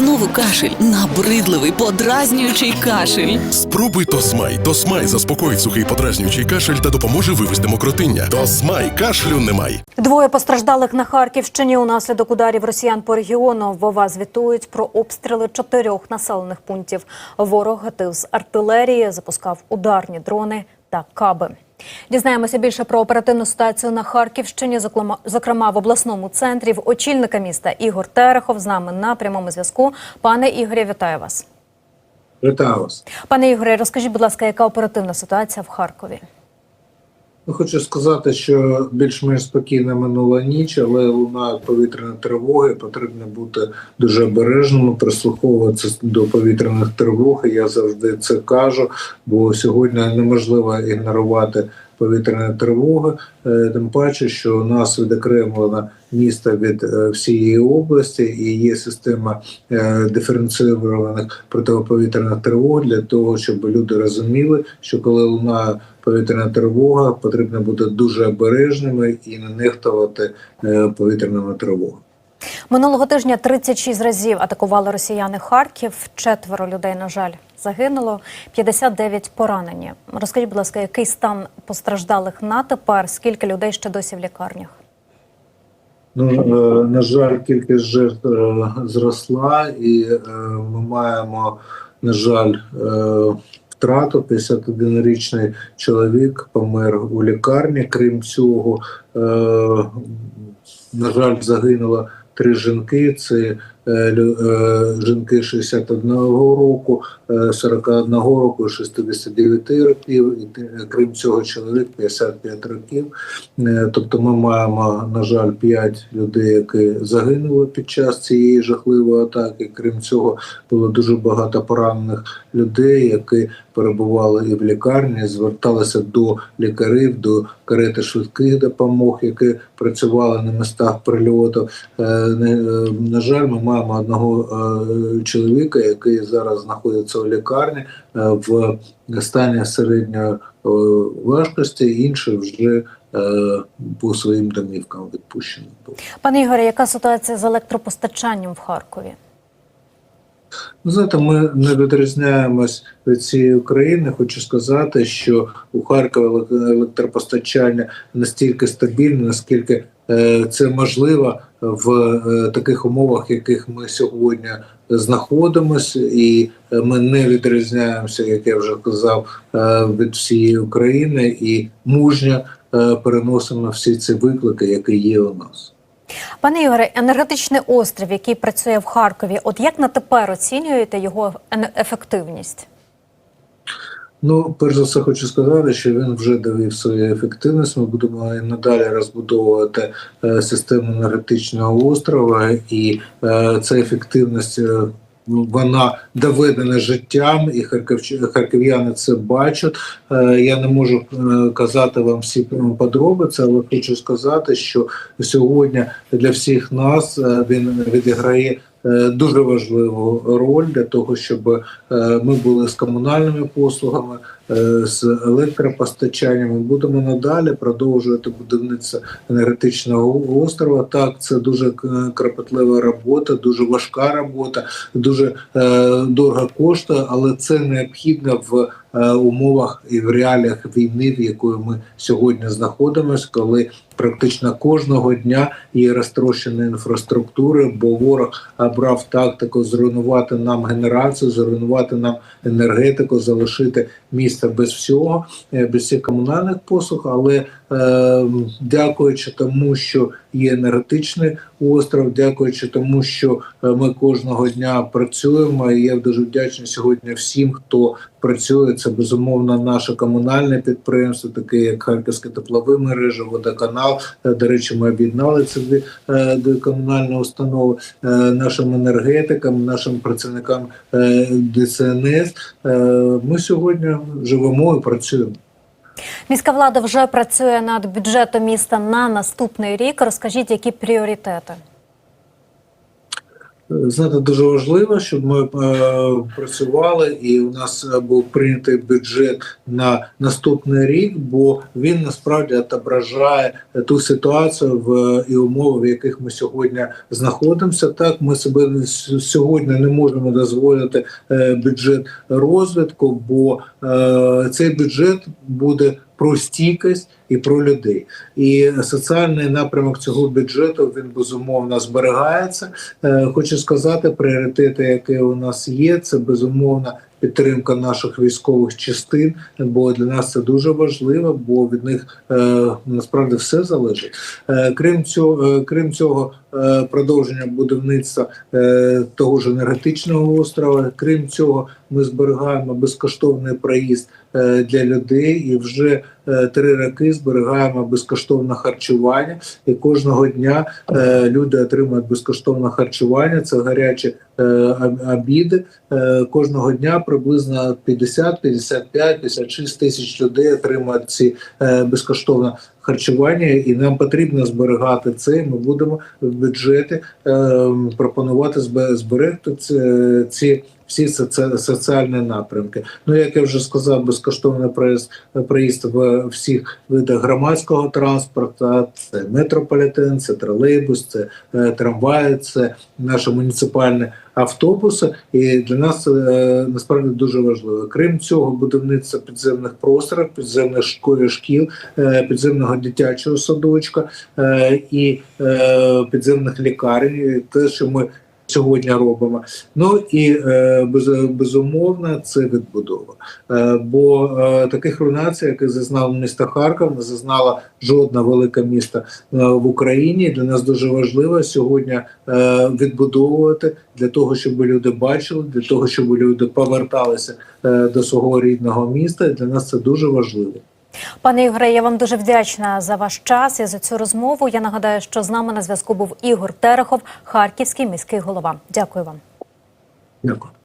Знову кашель, набридливий, подразнюючий кашель. Спробуй Тосмай. Тосмай заспокоїть сухий подразнюючий кашель та допоможе вивести мокротиння. Тосмай кашлю немає. Двоє постраждалих на Харківщині унаслідок ударів росіян по регіону. Вова звітують про обстріли чотирьох населених пунктів. Ворог гатив з артилерії, запускав ударні дрони та каби. Дізнаємося більше про оперативну ситуацію на Харківщині, зокрема- в обласному центрі. В очільника міста Ігор Терехов з нами на прямому зв'язку. Пане Ігорі, вітаю вас. Вітаю вас. Пане Ігорі, розкажіть, будь ласка, яка оперативна ситуація в Харкові? Хочу сказати, що більш-менш спокійна минула ніч, але лунають повітряні тривоги. Потрібно бути дуже обережними, прислуховуватися до повітряних тривог. Я завжди це кажу, бо сьогодні неможливо ігнорувати повітряні тривоги. Е, Тим паче, що нас відокремлено місто від е, всієї області, і є система е, диференційованих протиповітряних тривог для того, щоб люди розуміли, що коли лунає повітряна тривога, потрібно бути дуже обережними і не нехтувати повітряними тривогами. Минулого тижня 36 разів атакували росіяни Харків. Четверо людей, на жаль, загинуло, 59 поранені. Розкажіть, будь ласка, який стан постраждалих на тепер? Скільки людей ще досі в лікарнях? Ну е, на жаль, кількість жертв е, зросла, і е, ми маємо, на жаль, втрату. 51-річний чоловік помер у лікарні. Крім цього, на жаль, загинуло три жінки. Це жінки 61 року, е, 41 року, 69 років. І крім цього, чоловік 55 років. Е, Тобто ми маємо, на жаль, 5 людей, які загинули під час цієї жахливої атаки. Крім цього, було дуже багато поранених людей, які перебували і в лікарні, зверталися до лікарів, до карети швидких допомог, які працювали на містах прильоту. Е, е, На жаль, ми маємо одного е, чоловіка, який зараз знаходиться у лікарні е, в стані середньої е, важкості, інший вже по своїм домівкам відпущений. Пане Ігоре, яка ситуація з електропостачанням в Харкові? Ви знаєте, ми не відрізняємось від цієї України. Хочу сказати, що у Харкові електропостачання настільки стабільне, наскільки це можливо в е, таких умовах, в яких ми сьогодні знаходимося, і е, ми не відрізняємося, як я вже казав, е, від всієї України і мужньо е, переносимо всі ці виклики, які є у нас. Пане Ігоре, енергетичний острів, який працює в Харкові, от як на тепер оцінюєте його ефективність? Ну, перш за все, хочу сказати, що він вже довів свою ефективність. Ми будемо надалі розбудовувати е, систему енергетичного острова, і е, ця ефективність. е, Вона доведена життям, і харків'яни це бачать. Я не можу казати вам всі подробиці, але хочу сказати, що сьогодні для всіх нас він відіграє дуже важливу роль для того, щоб е, ми були з комунальними послугами, е, з електропостачанням. Ми будемо надалі продовжувати будівництво енергетичного острова. Так, це дуже е, кропотлива робота, дуже важка робота, дуже е, дорого коштує, але це необхідно в е, умовах і в реаліях війни, в якої ми сьогодні знаходимося, коли практично кожного дня є розтрощені інфраструктури, бо ворог обрав тактику зруйнувати нам генерацію, зруйнувати нам енергетику, залишити місто без всього, е, без всіх комунальних послуг. Але е, дякуючи тому, що є енергетичний остров, дякуючи тому, що е, ми кожного дня працюємо. І я дуже вдячний сьогодні всім, хто працює. Це безумовно наше комунальне підприємство, таке як Харківське теплове мережа, водоканал. Е, До речі, ми об'єднали ці дві, е, дві комунальні установи е, нашим енергетикам, нашим працівникам ДСНС. Ми сьогодні живемо і працюємо. Міська влада вже працює над бюджетом міста на наступний рік. Розкажіть, які пріоритети? Знаєте, дуже важливо, щоб ми е, працювали, і у нас е, був прийнятий бюджет на наступний рік, бо він насправді відображає ту ситуацію в і умови, в яких ми сьогодні знаходимося. Так, ми себе сьогодні не можемо дозволити е, бюджет розвитку, бо е, цей бюджет буде про стійкість і про людей. І соціальний напрямок цього бюджету він безумовно зберігається. Е, Хочу сказати, пріоритети, які у нас є, це безумовно підтримка наших військових частин, бо для нас це дуже важливо, бо від них е, насправді все залежить. Е, крім цього, крім цього, продовження будівництва е, того ж енергетичного острова. Крім цього, ми зберігаємо безкоштовний проїзд е, для людей і вже е, три роки зберігаємо безкоштовне харчування. І кожного дня е, люди отримують безкоштовне харчування. Це гарячі е, обіди. Е, кожного дня приблизно 50, 55, 56 тисяч людей отримують ці е, безкоштовне харчування, і нам потрібно зберігати це. Ми будемо в бюджеті е, пропонувати збе- зберегти ці, ці всі соці- соціальні напрямки. Ну як я вже сказав, безкоштовний проїзд, проїзд в всіх видах громадського транспорту. Це метрополітен, це тролейбус, це е, трамваї, це наші муніципальні автобуси. І для нас е, насправді дуже важливо. Крім цього, будівництво підземних просторів, підземних шкіл, е, підземного дитячого садочка е, і е, підземних лікарень. Те, що ми сьогодні робимо. Ну і е, без, безумовно, це відбудова. Е, бо е, таких руйнацій, яких зазнало місто Харків, не зазнало жодне велике місто в Україні. Для нас дуже важливо сьогодні відбудовувати для того, щоб люди бачили, для того, щоб люди поверталися до свого рідного міста. Для нас це дуже важливо. Пане Ігоре, я вам дуже вдячна за ваш час і за цю розмову. Я нагадаю, що з нами на зв'язку був Ігор Терехов, харківський міський голова. Дякую вам. Дякую.